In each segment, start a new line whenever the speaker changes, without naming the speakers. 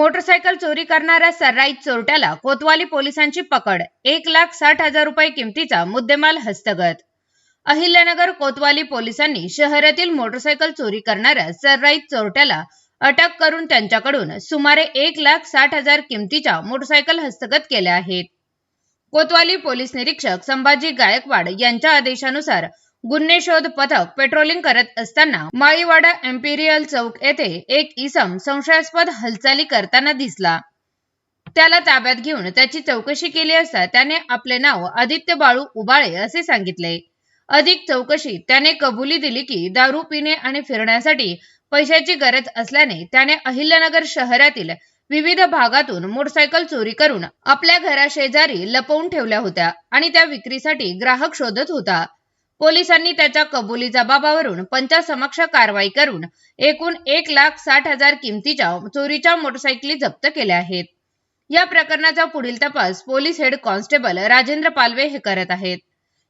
Motorcycle चोरी करणाऱ्या सर्राईत चोरट्याला कोतवाली पोलिसांची पकड. एक लाख साठ हजार रुपये किमतीचा मुद्देमाल हस्तगत. अहिल्यानगर कोतवाली पोलिसांनी शहरातील मोटरसायकल चोरी करणाऱ्या सर्राईत चोरट्याला अटक करून त्यांच्याकडून सुमारे एक लाख साठ हजार किमतीच्या मोटरसायकल हस्तगत केल्या आहेत. कोतवाली पोलीस निरीक्षक संभाजी गायकवाड यांच्या आदेशानुसार गुन्हे शोध पथक पेट्रोलिंग करत असताना माळीवाडा एम्पिरियल चौक येथे एक इसम संशयास्पद हालचाली करताना दिसला. त्याला ताब्यात घेऊन त्याची चौकशी केली असता त्याने आपले नाव आदित्य बाळू उबाळे असे सांगितले. अधिक चौकशी त्याने कबुली दिली की दारू पिणे आणि फिरण्यासाठी पैशाची गरज असल्याने त्याने अहिल्यानगर शहरातील विविध भागातून मोटरसायकल चोरी करून आपल्या घराशेजारी लपवून ठेवल्या होत्या आणि त्या विक्रीसाठी ग्राहक शोधत होता. पोलिसांनी त्याच्या कबुली जबाबावरून पंचासमक्ष कारवाई करून एकूण एक लाख साठ हजार किमतीच्या चोरीच्या मोटरसायकली जप्त केल्या आहेत. या प्रकरणाचा पुढील तपास police head constable Rajendra Palve हे करत आहेत.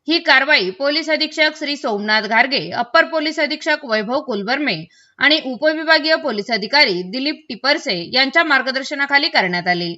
ही कारवाई पोलीस अधीक्षक श्री सोमनाथ घारगे अप्पर पोलीस अधीक्षक वैभव कुलबर्मे आणि उपविभागीय पोलीस अधिकारी दिलीप टिपरसे यांच्या मार्गदर्शनाखाली करण्यात आली.